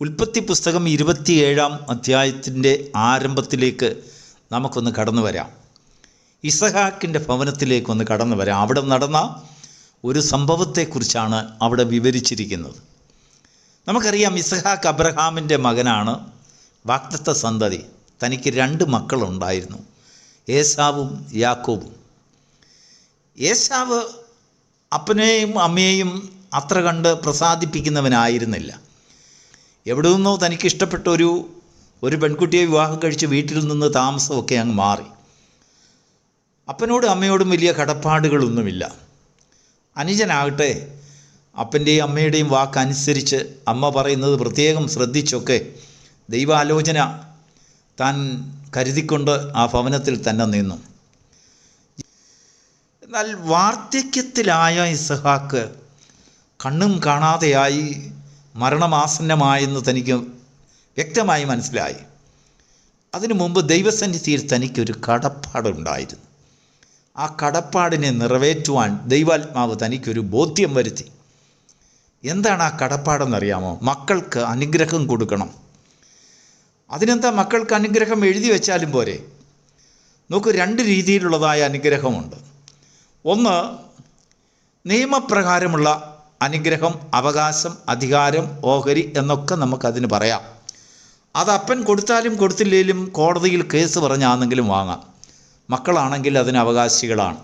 ഉൽപ്പത്തി പുസ്തകം ഇരുപത്തിയേഴാം അധ്യായത്തിന്റെ ആരംഭത്തിലേക്ക് നമുക്കൊന്ന് കടന്നു വരാം. ഇസഹാക്കിന്റെ ഭവനത്തിലേക്കൊന്ന് കടന്നു വരാം. അവിടെ നടന്ന ഒരു സംഭവത്തെക്കുറിച്ചാണ് അവിടെ വിവരിച്ചിരിക്കുന്നത്. നമുക്കറിയാം ഇസഹാക്ക് അബ്രഹാമിന്റെ മകനാണ് വാക്തത്വ സന്തതി. തനിക്ക് രണ്ട് മക്കളുണ്ടായിരുന്നു. ഏസാവും യാക്കോബും. ഏസാവ് അപ്പനെയും അമ്മയെയും അത്ര കണ്ട് പ്രസാദിപ്പിക്കുന്നവനായിരുന്നില്ല. എവിടെ നിന്നോ തനിക്ക് ഇഷ്ടപ്പെട്ട ഒരു ഒരു പെൺകുട്ടിയെ വിവാഹം കഴിച്ച് വീട്ടിൽ നിന്ന് താമസമൊക്കെ അങ്ങ് മാറി. അപ്പനോടും അമ്മയോടും വലിയ കടപ്പാടുകളൊന്നുമില്ല. അനുജനാകട്ടെ അപ്പന്റെയും അമ്മയുടെയും വാക്കനുസരിച്ച് അമ്മ പറയുന്നത് പ്രത്യേകം ശ്രദ്ധിച്ചൊക്കെ ദൈവാലോചന താൻ കരുതിക്കൊണ്ട് ആ ഭവനത്തിൽ തന്നെ നിന്നു. എന്നാൽ വാർദ്ധക്യത്തിലായ ഇസഹാക്ക് കണ്ണും കാണാതെയായി മരണമാസന്നമായെന്ന് തനിക്ക് വ്യക്തമായി മനസ്സിലായി. അതിനു മുമ്പ് ദൈവസന്നിധിയിൽ തനിക്കൊരു കടപ്പാടുണ്ടായിരുന്നു. ആ കടപ്പാടിനെ നിറവേറ്റുവാൻ ദൈവാത്മാവ് തനിക്കൊരു ബോധ്യം വരുത്തി. എന്താണ് ആ കടപ്പാടെന്നറിയാമോ? മക്കൾക്ക് അനുഗ്രഹം കൊടുക്കണം. അതിനെന്താ മക്കൾക്ക് അനുഗ്രഹം എഴുതി വെച്ചാലും പോരെ? നോക്കൂ രണ്ട് രീതിയിലുള്ളതായ അനുഗ്രഹമുണ്ട്. ഒന്ന് നിയമപ്രകാരമുള്ള അനുഗ്രഹം അവകാശം അധികാരം ഓഹരി എന്നൊക്കെ നമുക്കതിന് പറയാം. അത് അപ്പൻ കൊടുത്താലും കൊടുത്തില്ലെങ്കിലും കോടതിയിൽ കേസ് പറഞ്ഞാണെങ്കിലും വാങ്ങാം. മക്കളാണെങ്കിൽ അതിന് അവകാശികളാണ്.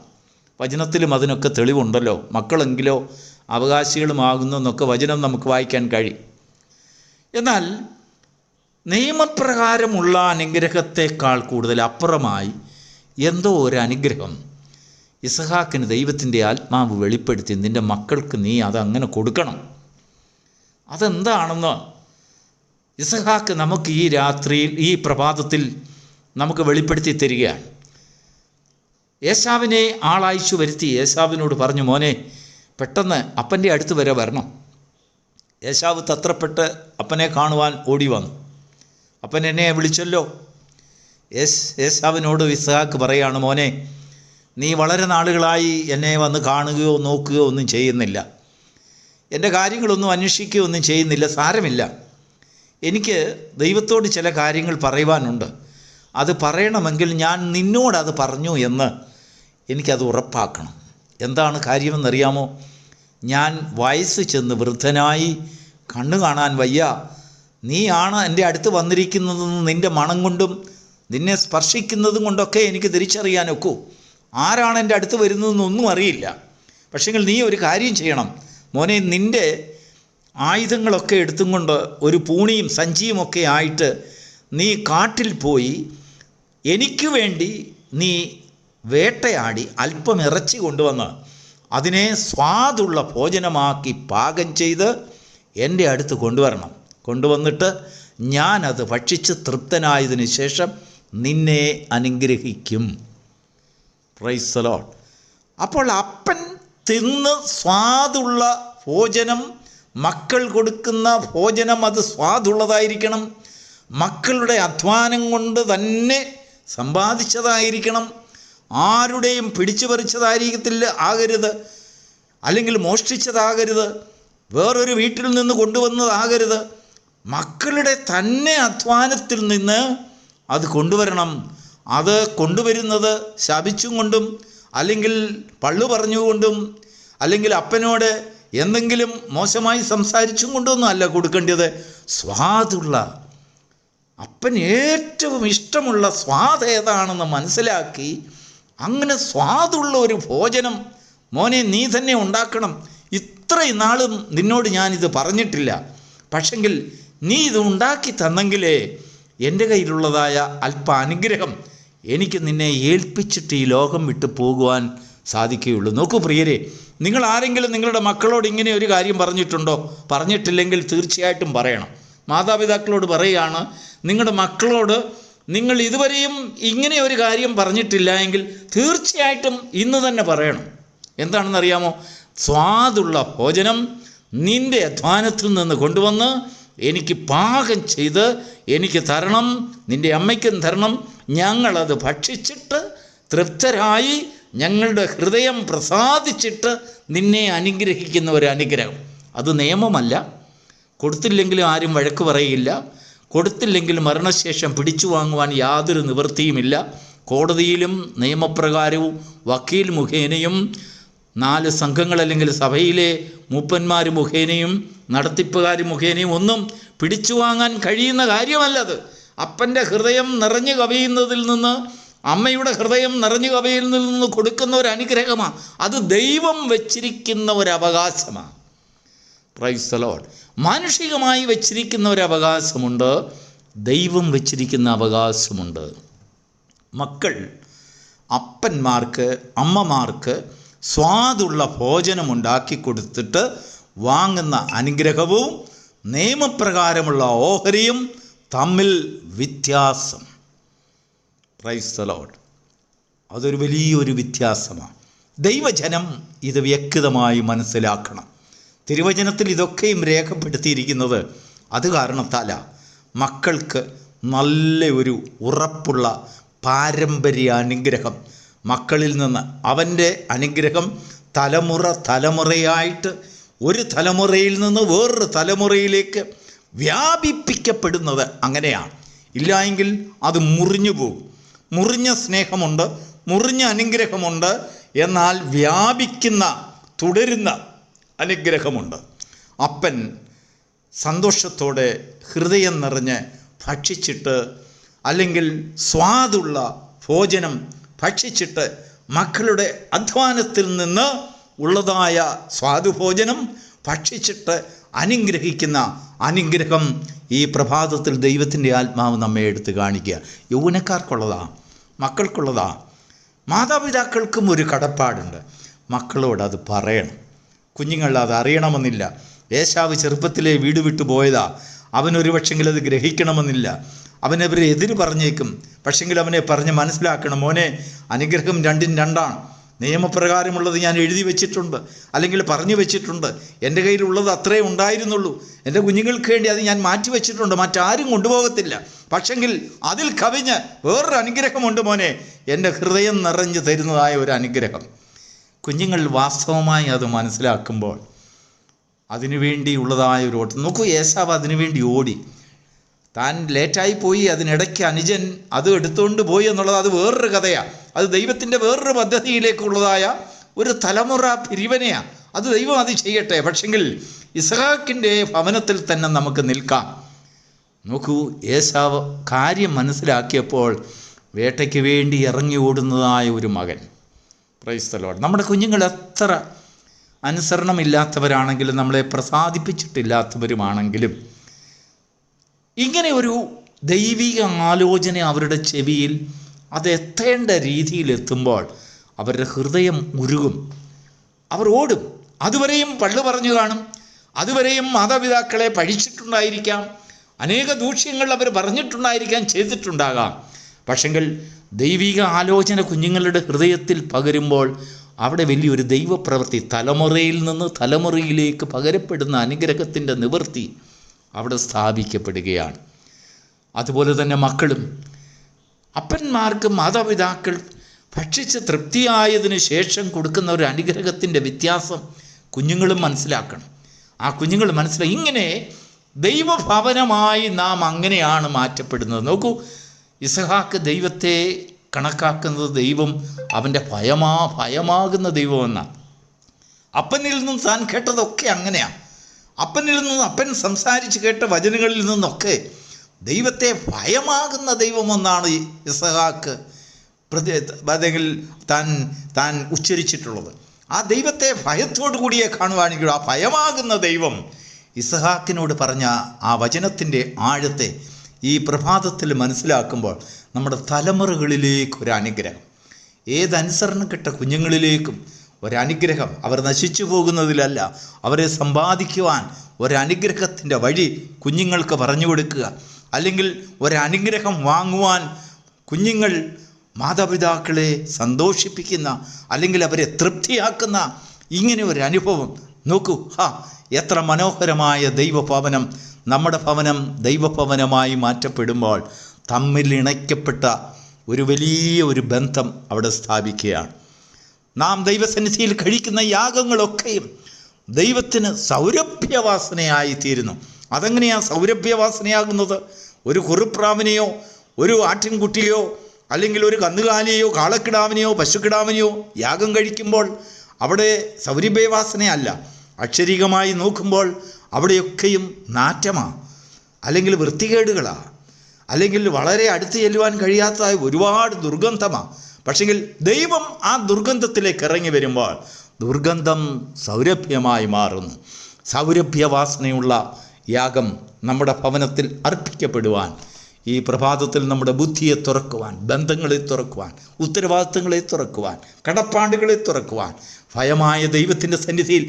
വചനത്തിലും അതിനൊക്കെ തെളിവുണ്ടല്ലോ. മക്കളെങ്കിലോ അവകാശികളുമാകുന്നു എന്നൊക്കെ വചനം നമുക്ക് വായിക്കാൻ കഴിയും. എന്നാൽ നിയമപ്രകാരമുള്ള അനുഗ്രഹത്തെക്കാൾ കൂടുതൽ അപ്പുറമായി എന്തോ ഒരു അനുഗ്രഹം. ഇസഹാക്കിന് ദൈവത്തിന്റെ ആത്മാവ് വെളിപ്പെടുത്തി നിന്റെ മക്കൾക്ക് നീ അതങ്ങനെ കൊടുക്കണം. അതെന്താണെന്ന് ഇസഹാക്ക് നമുക്ക് ഈ രാത്രിയിൽ ഈ പ്രഭാതത്തിൽ നമുക്ക് വെളിപ്പെടുത്തി തരികയാണ്. യേശാവിനെ ആളയച്ചു വരുത്തി. യേശാവിനോട് പറഞ്ഞു മോനെ പെട്ടെന്ന് അപ്പന്റെ അടുത്ത് വരെ വരണം. യേശാവ് തത്രപ്പെട്ട് അപ്പനെ കാണുവാൻ ഓടി വന്നു. അപ്പൻ എന്നെ വിളിച്ചല്ലോ. യേശ് യേശാവിനോട് ഇസഹാക്ക് പറയാണ് മോനെ നീ വളരെ നാളുകളായി എന്നെ വന്ന് കാണുകയോ നോക്കുകയോ ഒന്നും ചെയ്യുന്നില്ല. എന്റെ കാര്യങ്ങളൊന്നും അന്വേഷിക്കുകയോ ഒന്നും ചെയ്യുന്നില്ല സാരമില്ല. എനിക്ക് ദൈവത്തോട് ചില കാര്യങ്ങൾ പറയുവാനുണ്ട്. അത് പറയണമെങ്കിൽ ഞാൻ നിന്നോടത് പറഞ്ഞു എന്ന് എനിക്കത് ഉറപ്പാക്കണം. എന്താണ് കാര്യമെന്നറിയാമോ? ഞാൻ വയസ്സ് ചെന്ന് വൃദ്ധനായി കണ്ണു കാണാൻ വയ്യ. നീയാണ് എന്റെ അടുത്ത് വന്നിരിക്കുന്നതെന്ന് നിന്റെ മണം കൊണ്ടും നിന്നെ സ്പർശിക്കുന്നതും കൊണ്ടൊക്കെ എനിക്ക് തിരിച്ചറിയാനൊക്കൂ. ആരാണ് എന്റെ അടുത്ത് വരുന്നതെന്നൊന്നും അറിയില്ല. പക്ഷേങ്കിൽ നീ ഒരു കാര്യം ചെയ്യണം. മോനെ നിന്റെ ആയുധങ്ങളൊക്കെ എടുത്തും കൊണ്ട് ഒരു പൂണിയും സഞ്ചിയും ഒക്കെ ആയിട്ട് നീ കാട്ടിൽ പോയി എനിക്ക് വേണ്ടി നീ വേട്ടയാടി അല്പം ഇറച്ചി കൊണ്ടുവന്ന് അതിനെ സ്വാദുള്ള ഭോജനമാക്കി പാകം ചെയ്ത് എന്റെ അടുത്ത് കൊണ്ടുവരണം. കൊണ്ടുവന്നിട്ട് ഞാനത് ഭക്ഷിച്ച് തൃപ്തനായതിനു ശേഷം നിന്നെ അനുഗ്രഹിക്കും. പ്രൈസലോൺ അപ്പോൾ അപ്പൻ തിന്ന് സ്വാദുള്ള ഭോജനം മക്കൾ കൊടുക്കുന്ന ഭോജനം അത് സ്വാദുള്ളതായിരിക്കണം. മക്കളുടെ അധ്വാനം കൊണ്ട് തന്നെ സമ്പാദിച്ചതായിരിക്കണം. ആരുടെയും പിടിച്ചു പറിച്ചതായിരിക്കത്തില്ല ആകരുത്. അല്ലെങ്കിൽ മോഷ്ടിച്ചതാകരുത്. വേറൊരു വീട്ടിൽ നിന്ന് കൊണ്ടുവന്നതാകരുത്. മക്കളുടെ തന്നെ അധ്വാനത്തിൽ നിന്ന് അത് കൊണ്ടുവരണം. അത് കൊണ്ടുവരുന്നത് ശപിച്ചും കൊണ്ടും അല്ലെങ്കിൽ പള്ളു പറഞ്ഞുകൊണ്ടും അല്ലെങ്കിൽ അപ്പനോട് എന്തെങ്കിലും മോശമായി സംസാരിച്ചും കൊണ്ടൊന്നും അല്ല കൊടുക്കേണ്ടത്. സ്വാദുള്ള അപ്പൻ ഏറ്റവും ഇഷ്ടമുള്ള സ്വാദ് ഏതാണെന്ന് മനസ്സിലാക്കി അങ്ങനെ സ്വാദുള്ള ഒരു ഭോജനം മോനെ നീ തന്നെ ഉണ്ടാക്കണം. ഇത്രയും നാളും നിന്നോട് ഞാനിത് പറഞ്ഞിട്ടില്ല. പക്ഷെങ്കിൽ നീ ഇത് ഉണ്ടാക്കി തന്നെങ്കിലേ എന്റെ കയ്യിലുള്ളതായ അല്പ അനുഗ്രഹം എനിക്ക് നിന്നെ ഏൽപ്പിച്ചിട്ട് ഈ ലോകം വിട്ടു പോകുവാൻ സാധിക്കുകയുള്ളൂ. നോക്കൂ പ്രിയരെ നിങ്ങൾ ആരെങ്കിലും നിങ്ങളുടെ മക്കളോട് ഇങ്ങനെ ഒരു കാര്യം പറഞ്ഞിട്ടുണ്ടോ? പറഞ്ഞിട്ടില്ലെങ്കിൽ തീർച്ചയായിട്ടും പറയണം. മാതാപിതാക്കളോട് പറയുകയാണ് നിങ്ങളുടെ മക്കളോട് നിങ്ങൾ ഇതുവരെയും ഇങ്ങനെ ഒരു കാര്യം പറഞ്ഞിട്ടില്ല എങ്കിൽ തീർച്ചയായിട്ടും ഇന്ന് തന്നെ പറയണം. എന്താണെന്നറിയാമോ? സ്വാദുള്ള ഭോജനം നിന്റെ അധ്വാനത്തിൽ നിന്ന് കൊണ്ടുവന്ന് എനിക്ക് പാകം ചെയ്ത് എനിക്ക് തരണം നിന്റെ അമ്മയ്ക്കും തരണം. ഞങ്ങളത് ഭക്ഷിച്ചിട്ട് തൃപ്തരായി ഞങ്ങളുടെ ഹൃദയം പ്രസാദിച്ചിട്ട് നിന്നെ അനുഗ്രഹിക്കുന്ന ഒരു അനുഗ്രഹം. അത് നിയമമല്ല. കൊടുത്തില്ലെങ്കിലും ആരും വഴക്ക് പറയില്ല. കൊടുത്തില്ലെങ്കിൽ മരണശേഷം പിടിച്ചു വാങ്ങുവാൻ യാതൊരു നിവൃത്തിയുമില്ല. കോടതിയിലും നിയമപ്രകാരവും വക്കീൽ മുഖേനയും നാല് സംഘങ്ങൾ അല്ലെങ്കിൽ സഭയിലെ മൂപ്പന്മാർ മുഖേനയും നടത്തിപ്പുകാർ മുഖേനയും ഒന്നും പിടിച്ചു വാങ്ങാൻ കഴിയുന്ന കാര്യമല്ലത്. അപ്പന്റെ ഹൃദയം നിറഞ്ഞു കവിയുന്നതിൽ നിന്ന് അമ്മയുടെ ഹൃദയം നിറഞ്ഞു കവിയുന്നതിൽ നിന്ന് കൊടുക്കുന്ന ഒരു അനുഗ്രഹമാണ് അത് ദൈവം വച്ചിരിക്കുന്ന ഒരു അവകാശമാണ് ലോർഡ് മാനുഷികമായി വച്ചിരിക്കുന്ന ഒരു അവകാശമുണ്ട് ദൈവം വച്ചിരിക്കുന്ന അവകാശമുണ്ട്. മക്കൾ അപ്പന്മാർക്ക് അമ്മമാർക്ക് സ്വാദുള്ള ഭോജനം ഉണ്ടാക്കി കൊടുത്തിട്ട് വാങ്ങുന്ന അനുഗ്രഹവും നിയമപ്രകാരമുള്ള ഓഹരിയും തമ്മിൽ വ്യത്യാസം. പ്രൈസ് അതൊരു വലിയൊരു വ്യത്യാസമാണ് ദൈവജനം ഇത് വ്യക്തമായി മനസ്സിലാക്കണം. തിരുവചനത്തിൽ ഇതൊക്കെയും രേഖപ്പെടുത്തിയിരിക്കുന്നത് അത് കാരണത്താല മക്കൾക്ക് നല്ല ഒരു ഉറപ്പുള്ള പാരമ്പര്യ അനുഗ്രഹം മക്കളിൽ നിന്ന് അവന്റെ അനുഗ്രഹം തലമുറ തലമുറയായിട്ട് ഒരു തലമുറയിൽ നിന്ന് വേറൊരു തലമുറയിലേക്ക് വ്യാപിപ്പിക്കപ്പെടുന്നത് അങ്ങനെയാണ്. ഇല്ല എങ്കിൽ അത് മുറിഞ്ഞു പോകും. മുറിഞ്ഞ സ്നേഹമുണ്ട് മുറിഞ്ഞ അനുഗ്രഹമുണ്ട് എന്നാൽ വ്യാപിക്കുന്ന തുടരുന്ന അനുഗ്രഹമുണ്ട്. അപ്പൻ സന്തോഷത്തോടെ ഹൃദയം നിറഞ്ഞ് ഭക്ഷിച്ചിട്ട് അല്ലെങ്കിൽ സ്വാദുള്ള ഭോജനം ഭക്ഷിച്ചിട്ട് മക്കളുടെ അധ്വാനത്തിൽ നിന്ന് ഉള്ളതായ സ്വാദുഭോജനം ഭക്ഷിച്ചിട്ട് അനുഗ്രഹിക്കുന്ന അനുഗ്രഹം ഈ പ്രഭാതത്തിൽ ദൈവത്തിന്റെ ആത്മാവ് നമ്മെ എടുത്ത് കാണിക്കുക. യൗവനക്കാർക്കുള്ളതാ മക്കൾക്കുള്ളതാ. മാതാപിതാക്കൾക്കും ഒരു കടപ്പാടുണ്ട്. മക്കളോട് അത് പറയണം. കുഞ്ഞുങ്ങൾ അത് അറിയണമെന്നില്ല. ഏശാവ് ചെറുപ്പത്തിലെ വീട് വിട്ടു പോയതാ. അവനൊരു പക്ഷെങ്കിൽ അത് ഗ്രഹിക്കണമെന്നില്ല. അവനവരെ എതിര് പറഞ്ഞേക്കും. പക്ഷെങ്കിൽ അവനെ പറഞ്ഞ് മനസ്സിലാക്കണം മോനെ അനുഗ്രഹം രണ്ടും രണ്ടാണ്. നിയമപ്രകാരമുള്ളത് ഞാൻ എഴുതി വെച്ചിട്ടുണ്ട് അല്ലെങ്കിൽ പറഞ്ഞു വെച്ചിട്ടുണ്ട്. എന്റെ കയ്യിലുള്ളത് അത്രേ ഉണ്ടായിരുന്നുള്ളൂ. എന്റെ കുഞ്ഞുങ്ങൾക്ക് വേണ്ടി അത് ഞാൻ മാറ്റി വെച്ചിട്ടുണ്ട് മറ്റാരും കൊണ്ടുപോകത്തില്ല. പക്ഷെങ്കിൽ അതിൽ കവിഞ്ഞ് വേറൊരു അനുഗ്രഹമുണ്ട് മോനെ എന്റെ ഹൃദയം നിറഞ്ഞു തരുന്നതായ ഒരു അനുഗ്രഹം. കുഞ്ഞുങ്ങൾ വാസ്തവമായി അത് മനസ്സിലാക്കുമ്പോൾ അതിനുവേണ്ടിയുള്ളതായ ഒരു ഓട്ടം. നോക്കൂ യേശാവ് അതിനുവേണ്ടി ഓടി. താൻ ലേറ്റായി പോയി അതിനിടയ്ക്ക് അനുജൻ അത് എടുത്തുകൊണ്ട് പോയി എന്നുള്ളത് അത് വേറൊരു കഥയാണ് അത് ദൈവത്തിന്റെ വേറൊരു പദ്ധതിയിലേക്കുള്ളതായ ഒരു തലമുറ പിരിവനെയാണ് അത് ദൈവം അത് ചെയ്യട്ടെ. പക്ഷെങ്കിൽ ഇസഹാക്കിന്റെ ഭവനത്തിൽ തന്നെ നമുക്ക് നിൽക്കാം. നോക്കൂ ഏസാവ് കാര്യം മനസ്സിലാക്കിയപ്പോൾ വേട്ടയ്ക്ക് വേണ്ടി ഇറങ്ങി ഓടുന്നതായ ഒരു മകൻ. പ്രൈസ്തലോട് നമ്മുടെ കുഞ്ഞുങ്ങൾ എത്ര അനുസരണമില്ലാത്തവരാണെങ്കിലും നമ്മളെ പ്രസാദിപ്പിച്ചിട്ടില്ലാത്തവരുമാണെങ്കിലും ഇങ്ങനെ ഒരു ദൈവിക ആലോചന അവരുടെ ചെവിയിൽ അതെത്തേണ്ട രീതിയിലെത്തുമ്പോൾ അവരുടെ ഹൃദയം ഉരുകും. അവർ ഓടും. അതുവരെയും പള്ളു പറഞ്ഞു കാണും. അതുവരെയും മാതാപിതാക്കളെ പഴിച്ചിട്ടുണ്ടായിരിക്കാം. അനേക ദൂഷ്യങ്ങൾ അവർ പറഞ്ഞിട്ടുണ്ടായിരിക്കാം ചെയ്തിട്ടുണ്ടാകാം. പക്ഷെങ്കിൽ ദൈവിക ആലോചന കുഞ്ഞുങ്ങളുടെ ഹൃദയത്തിൽ പകരുമ്പോൾ അവിടെ വലിയൊരു ദൈവപ്രവൃത്തി തലമുറയിൽ നിന്ന് തലമുറയിലേക്ക് പകരപ്പെടുന്ന അനുഗ്രഹത്തിന്റെ നിവൃത്തി. അവിടെ സ്ഥാപിക്കപ്പെടുകയാണ്. അതുപോലെ തന്നെ മക്കളും അപ്പന്മാർക്ക് മാതാപിതാക്കൾ ഭക്ഷിച്ച് തൃപ്തിയായതിന് ശേഷം കൊടുക്കുന്ന ഒരു അനുഗ്രഹത്തിന്റെ വ്യത്യാസം കുഞ്ഞുങ്ങളും മനസ്സിലാക്കണം. ആ കുഞ്ഞുങ്ങൾ മനസ്സിലാക്കി ഇങ്ങനെ ദൈവഭവനമായി നാം അങ്ങനെയാണ് മാറ്റപ്പെടുന്നത്. നോക്കൂ ഇസഹാക്ക് ദൈവത്തെ കണക്കാക്കുന്നത് ദൈവം അവന്റെ ഭയമാ ഭയമാകുന്ന ദൈവമെന്നാണ്. അപ്പനിൽ നിന്നും താൻ കേട്ടതൊക്കെ അങ്ങനെയാണ്. അപ്പനിൽ നിന്ന് അപ്പൻ സംസാരിച്ച് കേട്ട വചനങ്ങളിൽ നിന്നൊക്കെ ദൈവത്തെ ഭയമാകുന്ന ദൈവമെന്നാണ് ഇസഹാക്ക് പ്രതി അല്ലെങ്കിൽ താൻ താൻ ഉച്ചരിച്ചിട്ടുള്ളത്. ആ ദൈവത്തെ ഭയത്തോടു കൂടിയേ കാണുവാണെങ്കിൽ ആ ഭയമാകുന്ന ദൈവം ഇസഹാക്കിനോട് പറഞ്ഞ ആ വചനത്തിന്റെ ആഴത്തെ ഈ പ്രഭാതത്തിൽ മനസ്സിലാക്കുമ്പോൾ നമ്മുടെ തലമുറകളിലേക്ക് ഒരു അനുഗ്രഹം ഏതനുസരണം കിട്ട കുഞ്ഞുങ്ങളിലേക്കും ഒരനുഗ്രഹം അവർ നശിച്ചു പോകുന്നതിലല്ല. അവരെ സമ്പാദിക്കുവാൻ ഒരനുഗ്രഹത്തിന്റെ വഴി കുഞ്ഞുങ്ങൾക്ക് പറഞ്ഞു കൊടുക്കുക. അല്ലെങ്കിൽ ഒരനുഗ്രഹം വാങ്ങുവാൻ കുഞ്ഞുങ്ങൾ മാതാപിതാക്കളെ സന്തോഷിപ്പിക്കുന്ന അല്ലെങ്കിൽ അവരെ തൃപ്തിയാക്കുന്ന ഇങ്ങനെ ഒരു അനുഭവം നോക്കൂ. ഹാ എത്ര മനോഹരമായ ദൈവഭവനം. നമ്മുടെ ഭവനം ദൈവഭവനമായി മാറ്റപ്പെടുമ്പോൾ തമ്മിൽ ഇണയ്ക്കപ്പെട്ട ഒരു വലിയ ഒരു ബന്ധം അവിടെ സ്ഥാപിക്കുകയാണ്. നാം ദൈവസന്നിധിയിൽ കഴിക്കുന്ന യാഗങ്ങളൊക്കെയും ദൈവത്തിന് സൗരഭ്യവാസനയായി തീരുന്നു അതെങ്ങനെയാണ് സൗരഭ്യവാസനയാകുന്നത്? ഒരു കുറുപ്രാവിനെയോ ഒരു ആട്ടിൻകുട്ടിയോ അല്ലെങ്കിൽ ഒരു കന്നുകാലിയെയോ കാളക്കിടാവിനെയോ പശുക്കിടാവിനെയോ യാഗം കഴിക്കുമ്പോൾ അവിടെ സൗരഭ്യവാസനയല്ല. അക്ഷരികമായി നോക്കുമ്പോൾ അവിടെയൊക്കെയും നാറ്റമാണ് അല്ലെങ്കിൽ വൃത്തികേടുകളാണ് അല്ലെങ്കിൽ വളരെ അടുത്ത് ചെല്ലുവാൻ കഴിയാത്ത ഒരുപാട് ദുർഗന്ധമാണ് പക്ഷെങ്കിൽ ദൈവം ആ ദുർഗന്ധത്തിലേക്ക് ഇറങ്ങി വരുമ്പോൾ ദുർഗന്ധം സൗരഭ്യമായി മാറുന്നു. സൗരഭ്യവാസനയുള്ള യാഗം നമ്മുടെ ഭവനത്തിൽ അർപ്പിക്കപ്പെടുവാൻ ഈ പ്രഭാതത്തിൽ നമ്മുടെ ബുദ്ധിയെ തുറക്കുവാൻ ബന്ധങ്ങളെ തുറക്കുവാൻ ഉത്തരവാദിത്തങ്ങളെ തുറക്കുവാൻ കടപ്പാടുകളെ തുറക്കുവാൻ ഭയമായ ദൈവത്തിന്റെ സന്നിധിയിൽ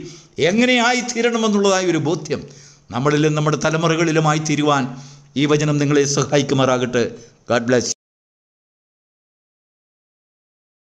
എങ്ങനെയായി തീരണമെന്നുള്ളതായ ഒരു ബോധ്യം നമ്മളിലും നമ്മുടെ തലമുറകളിലുമായി തീരുവാൻ ഈ വചനം നിങ്ങളെ സഹായിക്കുമാറാകട്ടെ. God bless